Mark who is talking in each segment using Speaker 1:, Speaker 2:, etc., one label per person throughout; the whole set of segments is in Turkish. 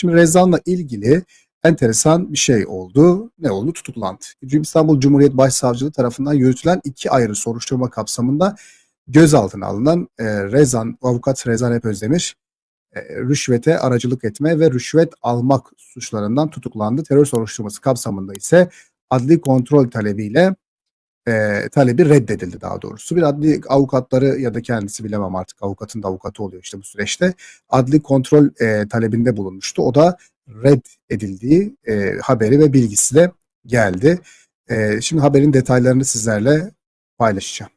Speaker 1: Şimdi Rezan'la ilgili enteresan bir şey oldu. Ne oldu? Tutuklandı. İstanbul Cumhuriyet Başsavcılığı tarafından yürütülen iki ayrı soruşturma kapsamında gözaltına alınan e, Rezan, avukat Rezan Hep Özdemir e, rüşvete aracılık etme ve rüşvet almak suçlarından tutuklandı. Terör soruşturması kapsamında ise adli kontrol talebiyle e, talebi reddedildi daha doğrusu. Bir adli avukatları ya da kendisi bilemem artık avukatın da avukatı oluyor işte bu süreçte. Adli kontrol e, talebinde bulunmuştu. O da reddedildiği e, haberi ve bilgisi de geldi. E, şimdi haberin detaylarını sizlerle paylaşacağım.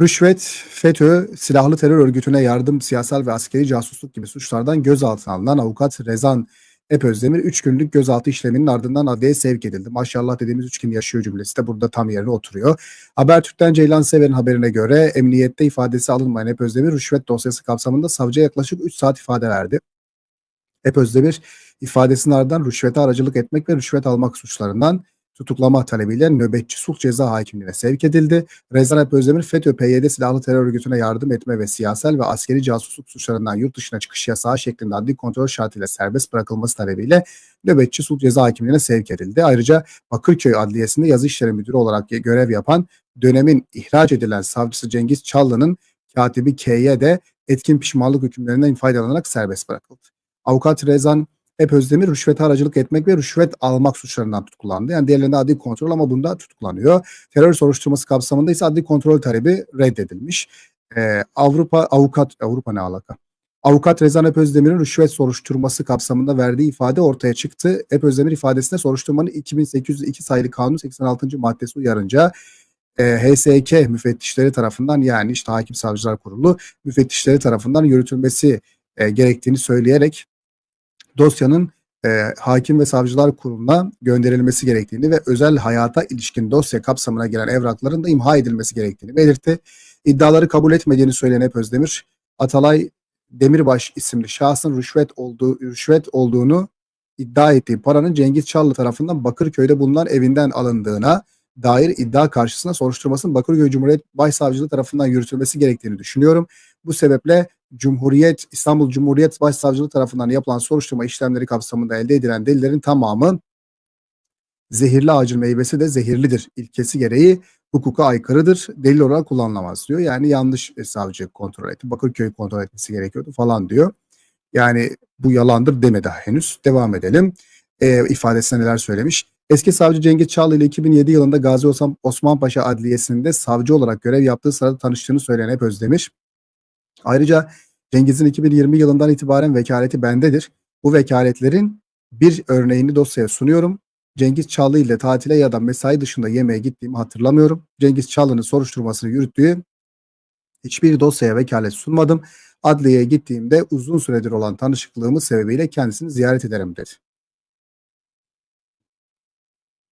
Speaker 1: Rüşvet, FETÖ, silahlı terör örgütüne yardım, siyasal ve askeri casusluk gibi suçlardan gözaltına alınan avukat Rezan Ep Özdemir 3 günlük gözaltı işleminin ardından adliyeye sevk edildi. Maşallah dediğimiz 3 gün yaşıyor cümlesi de burada tam yerine oturuyor. Habertürk'ten Ceylan Sever'in haberine göre emniyette ifadesi alınmayan Ep Özdemir rüşvet dosyası kapsamında savcıya yaklaşık 3 saat ifade verdi. Ep Özdemir ifadesinin ardından rüşvete aracılık etmek ve rüşvet almak suçlarından tutuklama talebiyle nöbetçi sulh ceza hakimliğine sevk edildi. Rezan Alp Özdemir FETÖ PYD silahlı terör örgütüne yardım etme ve siyasal ve askeri casusluk suçlarından yurt dışına çıkış yasağı şeklinde adli kontrol şartıyla serbest bırakılması talebiyle nöbetçi sulh ceza hakimliğine sevk edildi. Ayrıca Bakırköy Adliyesi'nde yazı işleri müdürü olarak görev yapan dönemin ihraç edilen savcısı Cengiz Çallı'nın katibi K'ye de etkin pişmanlık hükümlerinden faydalanarak serbest bırakıldı. Avukat Rezan hep Özdemir rüşvete aracılık etmek ve rüşvet almak suçlarından tutuklandı. Yani diğerlerinde adli kontrol ama bunda tutuklanıyor. Terör soruşturması kapsamında ise adli kontrol talebi reddedilmiş. Ee, Avrupa avukat Avrupa ne alaka? Avukat Rezan Ep Özdemir'in rüşvet soruşturması kapsamında verdiği ifade ortaya çıktı. Ep Özdemir ifadesinde soruşturmanın 2802 sayılı kanun 86. maddesi uyarınca e, HSK müfettişleri tarafından yani işte Hakim Savcılar Kurulu müfettişleri tarafından yürütülmesi e, gerektiğini söyleyerek dosyanın e, Hakim ve Savcılar Kurulu'na gönderilmesi gerektiğini ve özel hayata ilişkin dosya kapsamına giren evrakların da imha edilmesi gerektiğini belirtti. İddiaları kabul etmediğini söyleyen Hep Özdemir, Atalay Demirbaş isimli şahsın rüşvet olduğu rüşvet olduğunu iddia ettiği paranın Cengiz Çallı tarafından Bakırköy'de bulunan evinden alındığına dair iddia karşısında soruşturmasının Bakırköy Cumhuriyet Başsavcılığı tarafından yürütülmesi gerektiğini düşünüyorum. Bu sebeple Cumhuriyet İstanbul Cumhuriyet Başsavcılığı tarafından yapılan soruşturma işlemleri kapsamında elde edilen delillerin tamamı zehirli ağacın meyvesi de zehirlidir ilkesi gereği hukuka aykırıdır. Delil olarak kullanılamaz diyor. Yani yanlış savcı kontrol etti. Bakırköy kontrol etmesi gerekiyordu falan diyor. Yani bu yalandır demedi henüz. Devam edelim. E, ifadesine neler söylemiş. Eski savcı Cengiz Çağlı ile 2007 yılında Gazi Osman Paşa Adliyesi'nde savcı olarak görev yaptığı sırada tanıştığını söyleyen hep Özdemir. Ayrıca Cengiz'in 2020 yılından itibaren vekaleti bendedir. Bu vekaletlerin bir örneğini dosyaya sunuyorum. Cengiz Çağlı ile tatile ya da mesai dışında yemeğe gittiğimi hatırlamıyorum. Cengiz Çağlı'nın soruşturmasını yürüttüğü hiçbir dosyaya vekalet sunmadım. Adliyeye gittiğimde uzun süredir olan tanışıklığımız sebebiyle kendisini ziyaret ederim dedi.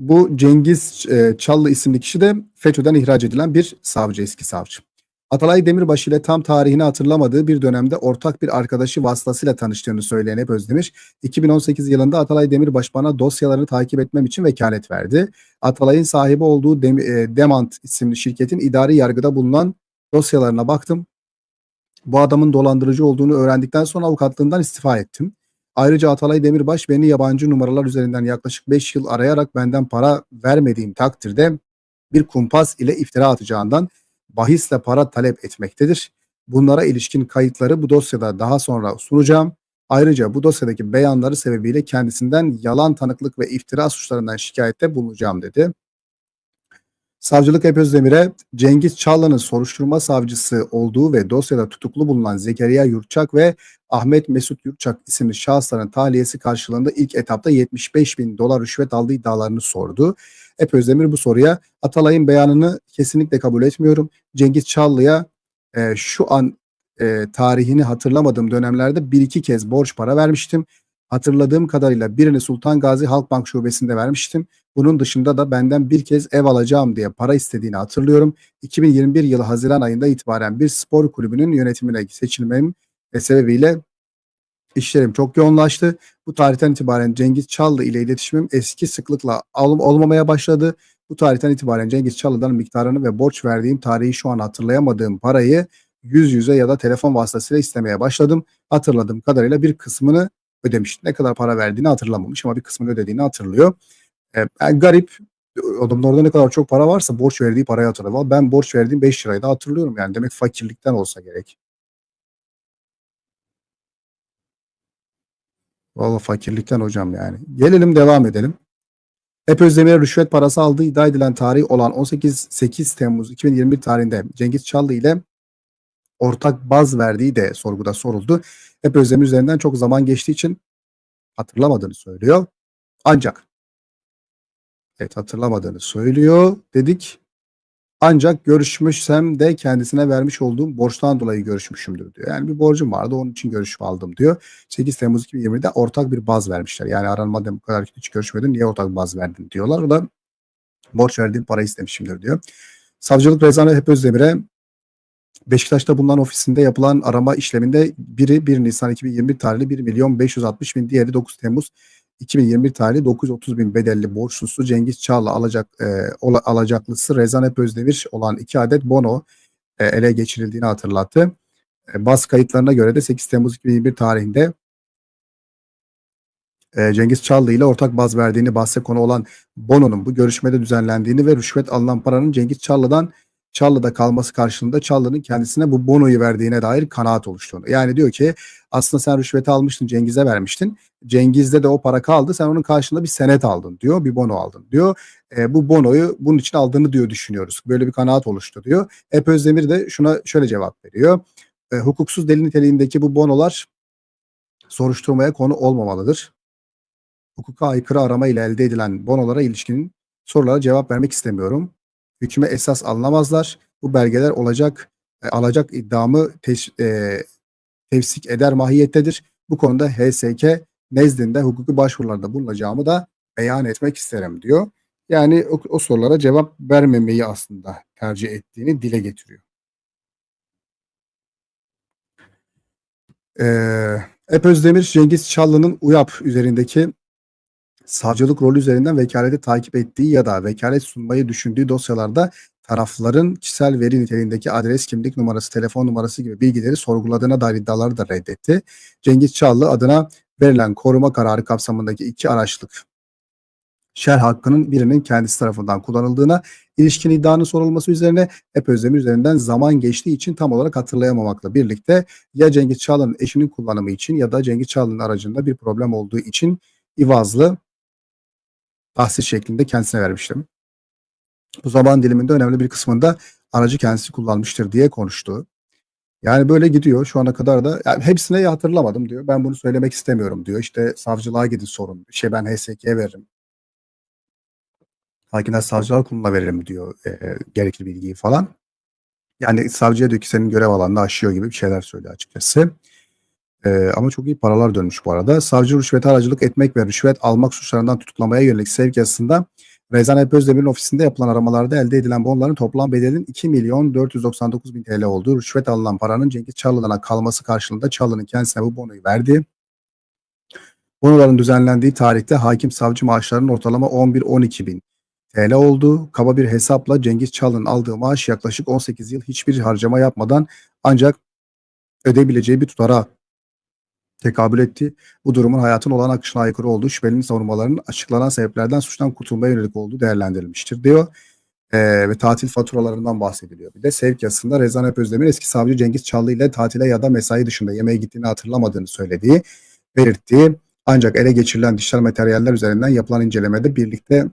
Speaker 1: Bu Cengiz e, Çallı isimli kişi de FETÖ'den ihraç edilen bir savcı, eski savcı. Atalay Demirbaşı ile tam tarihini hatırlamadığı bir dönemde ortak bir arkadaşı vasıtasıyla tanıştığını söyleyen hep Özdemir, 2018 yılında Atalay Demirbaş bana dosyalarını takip etmem için vekalet verdi. Atalay'ın sahibi olduğu Dem e, Demant isimli şirketin idari yargıda bulunan dosyalarına baktım. Bu adamın dolandırıcı olduğunu öğrendikten sonra avukatlığından istifa ettim. Ayrıca Atalay Demirbaş beni yabancı numaralar üzerinden yaklaşık 5 yıl arayarak benden para vermediğim takdirde bir kumpas ile iftira atacağından bahisle para talep etmektedir. Bunlara ilişkin kayıtları bu dosyada daha sonra sunacağım. Ayrıca bu dosyadaki beyanları sebebiyle kendisinden yalan tanıklık ve iftira suçlarından şikayette bulunacağım dedi. Savcılık Ep Özdemir'e Cengiz Çağla'nın soruşturma savcısı olduğu ve dosyada tutuklu bulunan Zekeriya Yurtçak ve Ahmet Mesut Yurtçak isimli şahısların tahliyesi karşılığında ilk etapta 75 bin dolar rüşvet aldığı iddialarını sordu. Ep Özdemir bu soruya Atalay'ın beyanını kesinlikle kabul etmiyorum. Cengiz Çağlı'ya e, şu an e, tarihini hatırlamadığım dönemlerde bir iki kez borç para vermiştim. Hatırladığım kadarıyla birini Sultan Gazi Halkbank Şubesi'nde vermiştim. Bunun dışında da benden bir kez ev alacağım diye para istediğini hatırlıyorum. 2021 yılı Haziran ayında itibaren bir spor kulübünün yönetimine seçilmem sebebiyle işlerim çok yoğunlaştı. Bu tarihten itibaren Cengiz Çallı ile iletişimim eski sıklıkla olmamaya başladı. Bu tarihten itibaren Cengiz Çallı'dan miktarını ve borç verdiğim tarihi şu an hatırlayamadığım parayı yüz yüze ya da telefon vasıtasıyla istemeye başladım. Hatırladığım kadarıyla bir kısmını ödemiş. Ne kadar para verdiğini hatırlamamış ama bir kısmını ödediğini hatırlıyor. E, yani garip adamın orada ne kadar çok para varsa borç verdiği parayı hatırlıyor. Ben borç verdiğim 5 lirayı da hatırlıyorum yani. Demek fakirlikten olsa gerek. Vallahi fakirlikten hocam yani. Gelelim devam edelim. Hep Özdemir'e rüşvet parası aldığı iddia edilen tarih olan 18 8 Temmuz 2021 tarihinde Cengiz Çallı ile ortak baz verdiği de sorguda soruldu. Hep Özdemir üzerinden çok zaman geçtiği için hatırlamadığını söylüyor. Ancak evet hatırlamadığını söylüyor dedik. Ancak görüşmüşsem de kendisine vermiş olduğum borçtan dolayı görüşmüşümdür diyor. Yani bir borcum vardı onun için görüşüp aldım diyor. 8 Temmuz 2020'de ortak bir baz vermişler. Yani aranmadan bu kadar hiç görüşmedin niye ortak baz verdin diyorlar. O da borç verdiğim para istemişimdir diyor. Savcılık Rezane Hep Özdemir'e Beşiktaş'ta bulunan ofisinde yapılan arama işleminde biri 1 Nisan 2021 tarihli 1 milyon 560 bin, diğeri 9 Temmuz 2021 tarihli 930 bin bedelli borçlusu Cengiz Çağla alacak e, ola- alacaklısı Rezan Hep Özdemir olan iki adet bono e, ele geçirildiğini hatırlattı. E, baz kayıtlarına göre de 8 Temmuz 2021 tarihinde e, Cengiz Çallı ile ortak baz verdiğini bahse konu olan Bono'nun bu görüşmede düzenlendiğini ve rüşvet alınan paranın Cengiz Çallı'dan Çallı'da kalması karşılığında Çallı'nın kendisine bu bonoyu verdiğine dair kanaat oluştuğunu. Yani diyor ki aslında sen rüşveti almıştın Cengiz'e vermiştin. Cengiz'de de o para kaldı sen onun karşılığında bir senet aldın diyor bir bono aldın diyor. E, bu bonoyu bunun için aldığını diyor düşünüyoruz. Böyle bir kanaat oluştu diyor. Hep Özdemir de şuna şöyle cevap veriyor. E, hukuksuz delil niteliğindeki bu bonolar soruşturmaya konu olmamalıdır. Hukuka aykırı arama ile elde edilen bonolara ilişkin sorulara cevap vermek istemiyorum hüküme esas alınamazlar. Bu belgeler olacak e, alacak iddiamı teş- e, tevsik eder mahiyettedir. Bu konuda HSK nezdinde hukuki başvurularda bulunacağımı da beyan etmek isterim diyor. Yani o, o sorulara cevap vermemeyi aslında tercih ettiğini dile getiriyor. Ee, Ep Özdemir, Cengiz Çallı'nın UYAP üzerindeki savcılık rolü üzerinden vekaleti takip ettiği ya da vekalet sunmayı düşündüğü dosyalarda tarafların kişisel veri niteliğindeki adres, kimlik numarası, telefon numarası gibi bilgileri sorguladığına dair iddiaları da reddetti. Cengiz Çallı adına verilen koruma kararı kapsamındaki iki araçlık şer hakkının birinin kendisi tarafından kullanıldığına ilişkin iddianın sorulması üzerine Ep Özdemir üzerinden zaman geçtiği için tam olarak hatırlayamamakla birlikte ya Cengiz Çağlı'nın eşinin kullanımı için ya da Cengiz Çağlı'nın aracında bir problem olduğu için İvazlı tahsis şeklinde kendisine vermiştim. Bu zaman diliminde önemli bir kısmında aracı kendisi kullanmıştır diye konuştu. Yani böyle gidiyor şu ana kadar da yani hepsine hatırlamadım diyor. Ben bunu söylemek istemiyorum diyor. İşte savcılığa gidin sorun. Şey ben HSK'ye veririm. Hakimler savcılar kuruluna veririm diyor e, gerekli bilgiyi falan. Yani savcıya diyor ki senin görev alanını aşıyor gibi bir şeyler söylüyor açıkçası. Ee, ama çok iyi paralar dönmüş bu arada. Savcı rüşvete aracılık etmek ve rüşvet almak suçlarından tutuklamaya yönelik sevk yasasında Rezan Alp Özdemir'in ofisinde yapılan aramalarda elde edilen bonların toplam bedelinin 2 milyon 499 bin TL olduğu, rüşvet alınan paranın Cengiz Çarlı'dan kalması karşılığında Çarlı'nın kendisine bu bonoyu verdi. Bonoların düzenlendiği tarihte hakim savcı maaşlarının ortalama 11-12 bin TL oldu. Kaba bir hesapla Cengiz Çalık'ın aldığı maaş yaklaşık 18 yıl hiçbir harcama yapmadan ancak ödeyebileceği bir tutara tekabül etti. Bu durumun hayatın olan akışına aykırı olduğu şüphelinin savunmalarının açıklanan sebeplerden suçtan kurtulmaya yönelik olduğu değerlendirilmiştir diyor. Ee, ve tatil faturalarından bahsediliyor. Bir de sevk yasasında Rezan Hep Özdemir eski savcı Cengiz Çallı ile tatile ya da mesai dışında yemeğe gittiğini hatırlamadığını söylediği belirttiği ancak ele geçirilen dijital materyaller üzerinden yapılan incelemede birlikte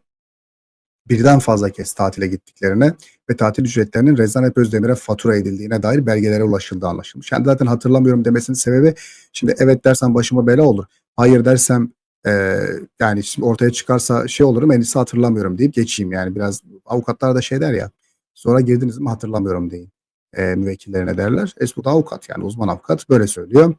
Speaker 1: birden fazla kez tatile gittiklerine ve tatil ücretlerinin Rezan Hep Özdemir'e fatura edildiğine dair belgelere ulaşıldığı anlaşılmış. Yani zaten hatırlamıyorum demesinin sebebi şimdi evet dersem başıma bela olur. Hayır dersem e, yani şimdi ortaya çıkarsa şey olurum en iyisi hatırlamıyorum deyip geçeyim. Yani biraz avukatlar da şey der ya sonra girdiniz mi hatırlamıyorum deyin. E, müvekkillerine derler. Esbu da avukat yani uzman avukat böyle söylüyor.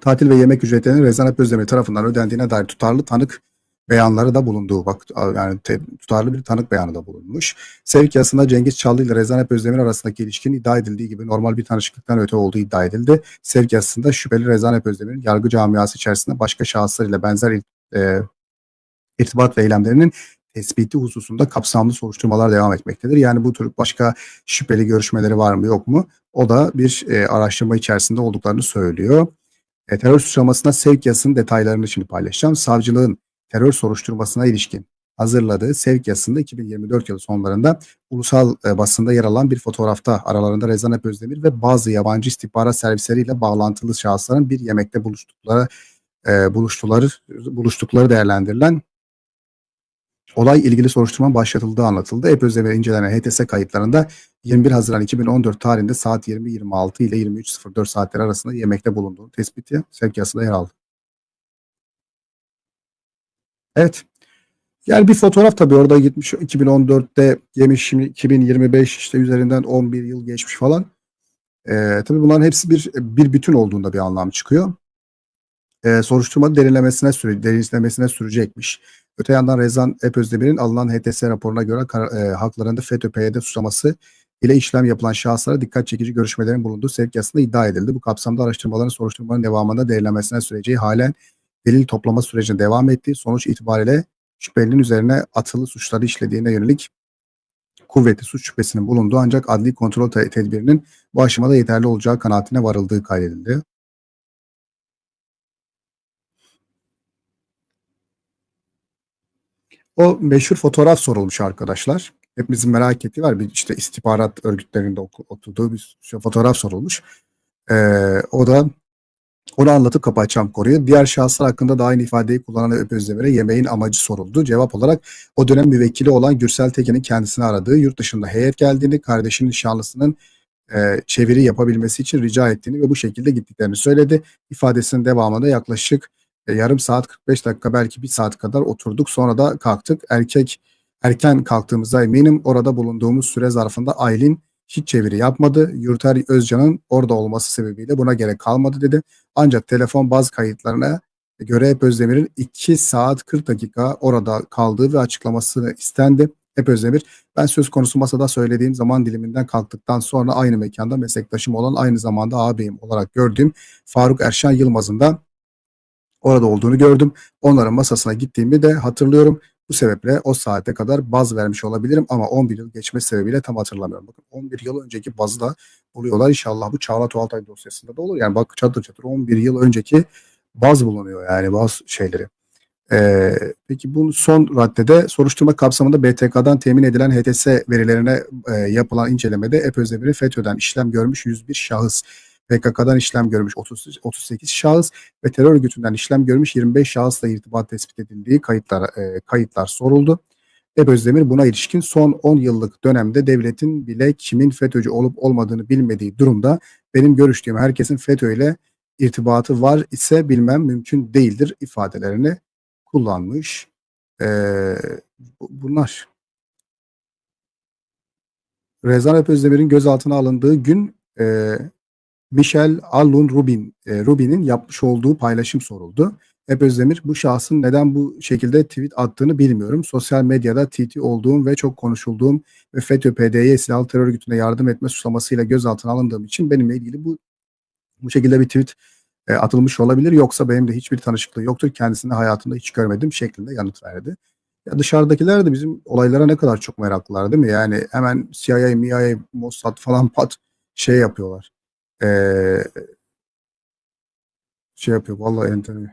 Speaker 1: Tatil ve yemek ücretlerinin Rezan Özdemir tarafından ödendiğine dair tutarlı tanık beyanları da bulunduğu bak yani te, tutarlı bir tanık beyanı da bulunmuş. Sevk yasasında Cengiz Çallı ile Rezan Özdemir arasındaki ilişkinin iddia edildiği gibi normal bir tanışıklıktan öte olduğu iddia edildi. Sevk yasasında şüpheli Rezan Özdemir'in yargı camiası içerisinde başka şahıslar ile benzer e, irtibat ve eylemlerinin tespiti hususunda kapsamlı soruşturmalar devam etmektedir. Yani bu tür başka şüpheli görüşmeleri var mı yok mu? O da bir e, araştırma içerisinde olduklarını söylüyor. E, terör suçlamasına sevk detaylarını şimdi paylaşacağım. Savcılığın terör soruşturmasına ilişkin hazırladığı sevk yasında 2024 yılı sonlarında ulusal e, basında yer alan bir fotoğrafta aralarında Rezan Ep Özdemir ve bazı yabancı istihbarat servisleriyle bağlantılı şahısların bir yemekte buluştukları e, buluştukları buluştukları değerlendirilen olay ilgili soruşturma başlatıldığı anlatıldı. Ep Özdemir incelenen HTS kayıtlarında 21 Haziran 2014 tarihinde saat 20.26 ile 23.04 saatleri arasında yemekte bulunduğu tespiti sevk yer aldı. Evet. Yani bir fotoğraf tabii orada gitmiş 2014'te yemiş şimdi 2025 işte üzerinden 11 yıl geçmiş falan. Ee, tabii bunların hepsi bir bir bütün olduğunda bir anlam çıkıyor. Ee, soruşturma derinlemesine süre, derinlemesine sürecekmiş. Öte yandan Rezan Ep Özdemir'in alınan HTS raporuna göre kar, e, haklarında FETÖ-PYD suçlaması ile işlem yapılan şahıslara dikkat çekici görüşmelerin bulunduğu sevk yasasında iddia edildi. Bu kapsamda araştırmaların soruşturmanın devamında derinlemesine süreceği halen delil toplama sürecine devam ettiği sonuç itibariyle şüphelinin üzerine atılı suçları işlediğine yönelik kuvvetli suç şüphesinin bulunduğu ancak adli kontrol te- tedbirinin bu aşamada yeterli olacağı kanaatine varıldığı kaydedildi. O meşhur fotoğraf sorulmuş arkadaşlar. Hepimizin merak ettiği var. Bir işte istihbarat örgütlerinde oturduğu bir fotoğraf sorulmuş. Ee, o da onu anlatıp kapatacağım konuyu. Diğer şahıslar hakkında da aynı ifadeyi kullanan Öp Özdemir'e yemeğin amacı soruldu. Cevap olarak o dönem müvekkili olan Gürsel Tekin'in kendisini aradığı, yurt dışında heyet geldiğini, kardeşinin nişanlısının e, çeviri yapabilmesi için rica ettiğini ve bu şekilde gittiklerini söyledi. İfadesinin devamında yaklaşık e, yarım saat 45 dakika belki bir saat kadar oturduk. Sonra da kalktık. Erkek erken kalktığımıza eminim. Orada bulunduğumuz süre zarfında Aylin hiç çeviri yapmadı. Yurter Özcan'ın orada olması sebebiyle buna gerek kalmadı dedi. Ancak telefon baz kayıtlarına göre Hep Özdemir'in 2 saat 40 dakika orada kaldığı ve açıklamasını istendi. Hep Özdemir, ben söz konusu masada söylediğim zaman diliminden kalktıktan sonra aynı mekanda meslektaşım olan aynı zamanda ağabeyim olarak gördüğüm Faruk Erşan Yılmaz'ın da orada olduğunu gördüm. Onların masasına gittiğimi de hatırlıyorum. Bu sebeple o saate kadar baz vermiş olabilirim ama 11 yıl geçmesi sebebiyle tam hatırlamıyorum. Bakın 11 yıl önceki bazı da buluyorlar. İnşallah bu Çağla Tuğaltay dosyasında da olur. Yani bak çatır çatır 11 yıl önceki baz bulunuyor yani bazı şeyleri. Ee, peki bu son raddede soruşturma kapsamında BTK'dan temin edilen HTS verilerine e, yapılan incelemede EP Özdemir'in FETÖ'den işlem görmüş 101 şahıs, PKK'dan işlem görmüş 30, 38 şahıs ve terör örgütünden işlem görmüş 25 şahısla irtibat tespit edildiği kayıtlar e, kayıtlar soruldu. EP Özdemir buna ilişkin son 10 yıllık dönemde devletin bile kimin FETÖ'cü olup olmadığını bilmediği durumda benim görüştüğüm herkesin FETÖ ile irtibatı var ise bilmem mümkün değildir ifadelerini kullanmış. Ee, bu- bunlar. Rezan Alp Özdemir'in gözaltına alındığı gün e, Michel Allun Rubin, e, Rubin'in yapmış olduğu paylaşım soruldu. Alp Özdemir bu şahsın neden bu şekilde tweet attığını bilmiyorum. Sosyal medyada TT olduğum ve çok konuşulduğum ve FETÖ-PDY silahlı terör örgütüne yardım etme suçlamasıyla gözaltına alındığım için benimle ilgili bu bu şekilde bir tweet e, atılmış olabilir. Yoksa benim de hiçbir tanışıklığı yoktur. Kendisini hayatımda hiç görmedim şeklinde yanıt verdi. Ya dışarıdakiler de bizim olaylara ne kadar çok meraklılar değil mi? Yani hemen CIA, MIA, Mossad falan pat şey yapıyorlar. Ee, şey yapıyor. Vallahi enteresan.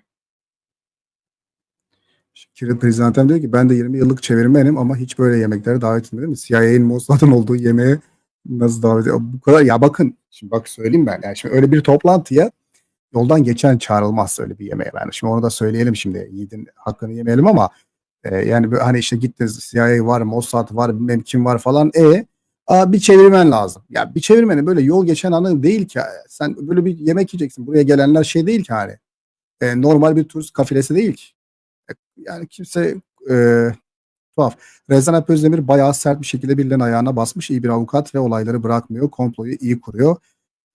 Speaker 1: Kirill Prezidentem diyor ki ben de 20 yıllık çevirmenim ama hiç böyle yemeklere davet etmedim. CIA'nin Mossad'ın olduğu yemeğe nasıl davet ediyor? Bu kadar ya bakın şimdi bak söyleyeyim ben. Yani şimdi öyle bir toplantıya yoldan geçen çağrılmaz öyle bir yemeğe. Yani şimdi onu da söyleyelim şimdi. Yiğidin hakkını yemeyelim ama e, yani hani işte gittiniz CIA var, Mossad var, bilmem kim var falan. E bir çevirmen lazım. Ya bir çevirmenin böyle yol geçen anı değil ki. Sen böyle bir yemek yiyeceksin. Buraya gelenler şey değil ki hani. E, normal bir turist kafilesi değil ki. E, Yani kimse e, tuhaf. Rezan Özdemir bayağı sert bir şekilde birilerinin ayağına basmış. iyi bir avukat ve olayları bırakmıyor. Komployu iyi kuruyor.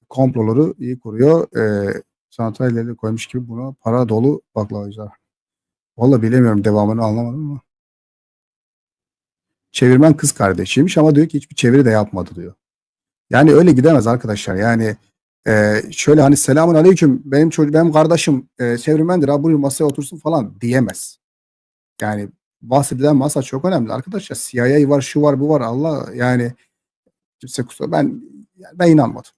Speaker 1: Komploları iyi kuruyor. E, santralleri koymuş gibi buna para dolu baklavacılar. Vallahi bilemiyorum devamını anlamadım ama. Çevirmen kız kardeşiymiş ama diyor ki hiçbir çeviri de yapmadı diyor. Yani öyle gidemez arkadaşlar. Yani e, şöyle hani selamun aleyküm benim çocuğum benim kardeşim e, çevirmendir ha buyurun masaya otursun falan diyemez. Yani bahsedilen masa çok önemli arkadaşlar. CIA var, şu var, bu var. Allah yani kimse kusura ben ben inanmadım.